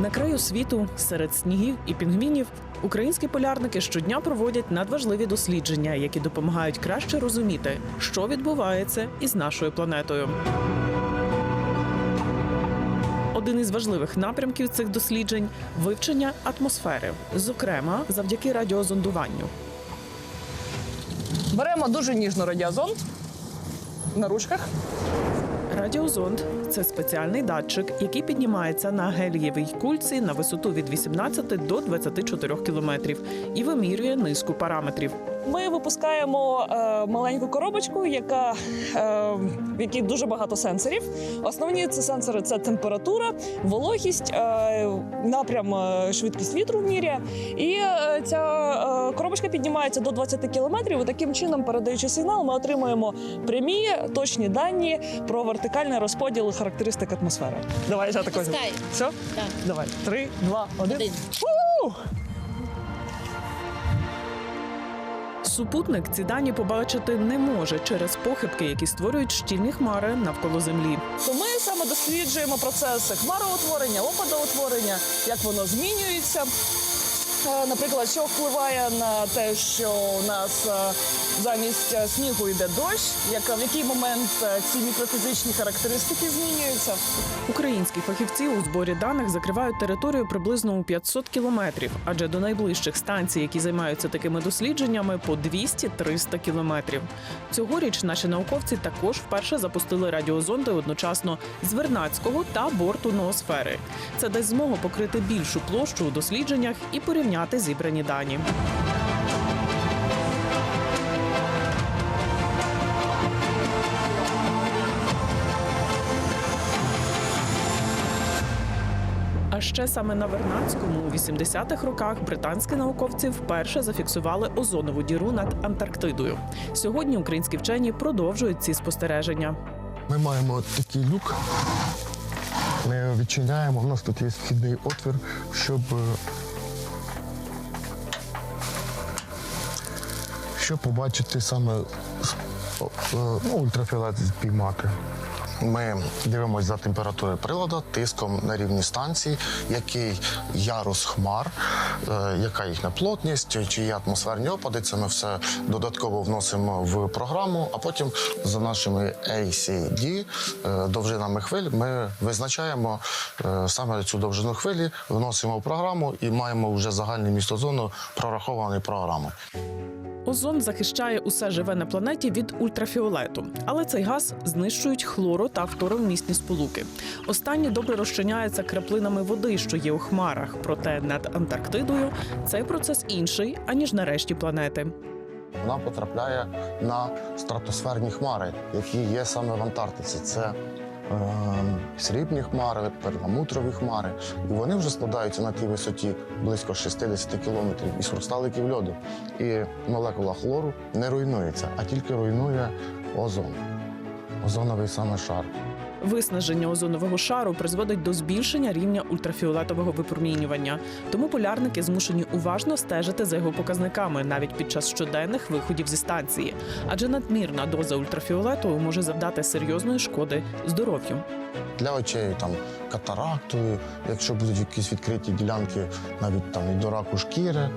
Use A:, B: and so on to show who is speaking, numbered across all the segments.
A: На краю світу, серед снігів і пінгвінів, українські полярники щодня проводять надважливі дослідження, які допомагають краще розуміти, що відбувається із нашою планетою. Один із важливих напрямків цих досліджень вивчення атмосфери, зокрема завдяки радіозондуванню.
B: Беремо дуже ніжно радіозонд на ручках.
A: Радіозонд це спеціальний датчик, який піднімається на гелієвій кульці на висоту від 18 до 24 кілометрів і вимірює низку параметрів.
B: Ми випускаємо е, маленьку коробочку, яка, е, в якій дуже багато сенсорів. Основні це сенсори це температура, вологість, е, напрям, е, швидкість вітру в мірі. І е, ця е, коробочка піднімається до 20 кілометрів. І таким чином, передаючи сигнал, ми отримуємо прямі точні дані про вертикальний розподіл характеристик атмосфери. Давай я також. Все?
C: Так.
B: Давай. Три, два, один.
C: Один.
B: У!
A: Супутник ці дані побачити не може через похибки, які створюють щільні хмари навколо землі.
B: То ми саме досліджуємо процеси хмароутворення, опадоутворення, як воно змінюється. Е, Наприклад, що впливає на те, що у нас е, замість е, снігу йде дощ, як, в який момент ці мікрофізичні характеристики змінюються.
A: Українські фахівці у зборі даних закривають територію приблизно у 500 кілометрів, адже до найближчих станцій, які займаються такими дослідженнями, по 200-300 кілометрів. Цьогоріч наші науковці також вперше запустили радіозонди одночасно з Вернадського та борту ноосфери. Це дасть змогу покрити більшу площу у дослідженнях і порівняти зібрані дані. А ще саме на Вернадському у 80-х роках британські науковці вперше зафіксували озонову діру над Антарктидою. Сьогодні українські вчені продовжують ці спостереження.
D: Ми маємо такий люк. Ми відчиняємо. У нас тут є вхідний отвір, щоб, щоб побачити саме е, ну, ультрафіолет спіймати. Ми дивимося за температурою приладу, тиском на рівні станції, який ярус хмар, е, яка їхня плотність, чи є атмосферні опади. Це ми все додатково вносимо в програму, а потім за нашими ACD е, довжинами хвиль ми визначаємо е, саме цю довжину хвилі, вносимо в програму і маємо вже загальне місто зону прорахований програмою.
A: Озон захищає усе живе на планеті від ультрафіолету, але цей газ знищують хлоро та фторовмісні сполуки. Останні добре розчиняються краплинами води, що є у хмарах. Проте над Антарктидою цей процес інший аніж на решті планети.
D: Вона потрапляє на стратосферні хмари, які є саме в Антарктиці. Це срібні хмари, перламутрові хмари. І вони вже складаються на тій висоті близько 60 кілометрів із хрусталиків льоду. І молекула хлору не руйнується, а тільки руйнує озон. Озоновий саме шар.
A: Виснаження озонового шару призводить до збільшення рівня ультрафіолетового випромінювання. Тому полярники змушені уважно стежити за його показниками навіть під час щоденних виходів зі станції, адже надмірна доза ультрафіолету може завдати серйозної шкоди здоров'ю.
D: Для очей там катарактою, якщо будуть якісь відкриті ділянки, навіть там і до раку шкіри.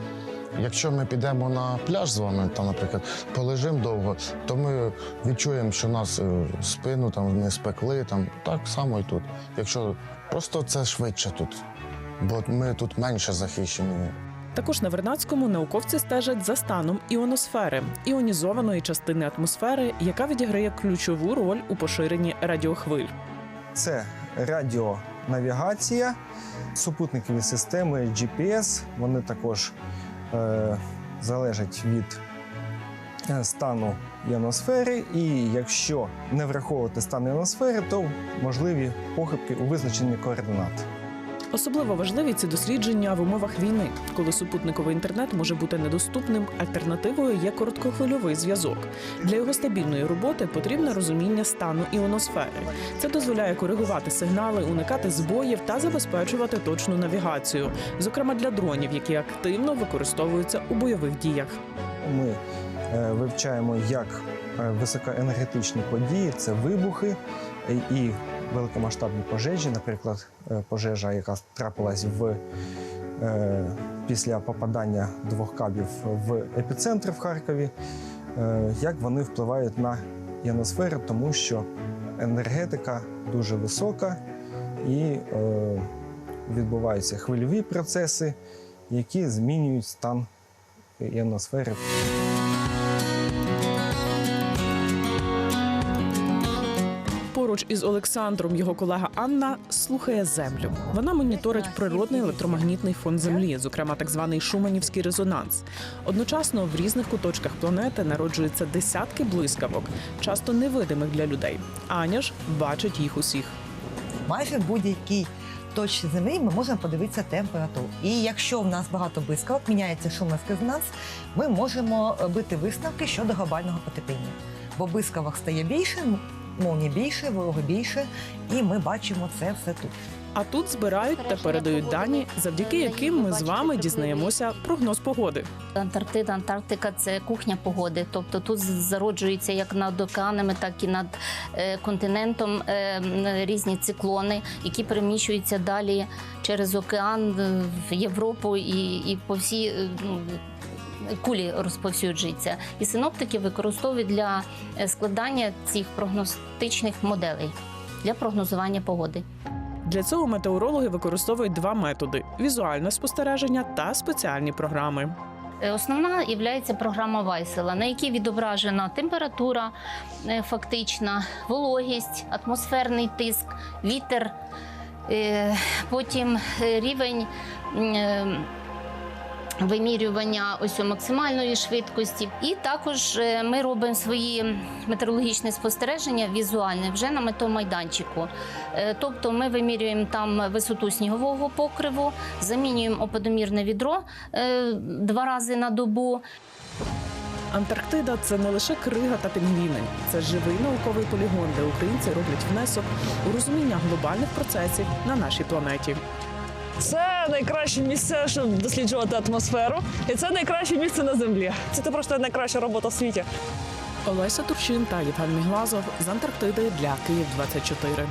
D: Якщо ми підемо на пляж з вами, там, наприклад, полежимо довго, то ми відчуємо, що нас е, спину там не спекли. Там так само і тут. Якщо просто це швидше тут, бо ми тут менше захищені.
A: Також на Вернадському науковці стежать за станом іоносфери іонізованої частини атмосфери, яка відіграє ключову роль у поширенні радіохвиль.
E: Це радіонавігація, супутникові системи GPS. Вони також е, залежать від е, стану іоносфери. І якщо не враховувати стан іоносфери, то можливі похибки у визначенні координат.
A: Особливо важливі ці дослідження в умовах війни, коли супутниковий інтернет може бути недоступним. Альтернативою є короткохвильовий зв'язок. Для його стабільної роботи потрібне розуміння стану іоносфери. Це дозволяє коригувати сигнали, уникати збоїв та забезпечувати точну навігацію, зокрема для дронів, які активно використовуються у бойових діях.
E: Ми е, вивчаємо як е, високоенергетичні події, це вибухи, і- і великомасштабні пожежі, наприклад, е, пожежа, яка трапилась в, е, після попадання двох кабів в епіцентр в Харкові, е, як вони впливають на іоносферу, тому що енергетика дуже висока і відбуваються хвильові процеси, які змінюють стан іоносфери.
A: Поруч із Олександром його колега Анна слухає землю. Вона моніторить природний електромагнітний фон землі, зокрема так званий шуманівський резонанс. Одночасно в різних куточках планети народжуються десятки блискавок, часто невидимих для людей. Аня ж бачить їх усіх.
C: майже будь-якій точці землі ми можемо подивитися температуру. І якщо в нас багато блискавок, міняється шумовський резонанс, ми можемо робити висновки щодо глобального потепління. Бо блискавок стає більше, молній більше, вологи більше, і ми бачимо це все тут.
A: А тут збирають та передають дані, завдяки яким ми з вами дізнаємося прогноз погоди.
F: Антарктида, Антарктика це кухня погоди. Тобто тут зароджуються як над океанами, так і над е, континентом е, різні циклони, які переміщуються далі через океан е, в Європу і, і по всій. Кулі розповсюджуються, і синоптики використовують для е, складання цих прогностичних моделей для прогнозування погоди.
A: Для цього метеорологи використовують два методи: візуальне спостереження та спеціальні програми.
F: Е, Основна є програма Вайсела, на якій відображена температура е, фактична, вологість, атмосферний тиск, вітер, потім рівень. Вимірювання ось максимальної швидкості, і також е, ми робимо свої метеорологічні спостереження візуальне вже на метеомайданчику. Е, Тобто ми вимірюємо там висоту снігового покриву, замінюємо опадомірне відро е, два рази на добу.
A: Антарктида це не лише крига та пінгвіни, це живий науковий полігон, де українці роблять внесок у розуміння глобальних процесів на нашій планеті.
B: Це найкраще місце, щоб досліджувати атмосферу, і це найкраще місце на землі. Це просто найкраща робота в світі.
A: Олеся Турчин та Євген Міглазов з Антарктиди для Київ 24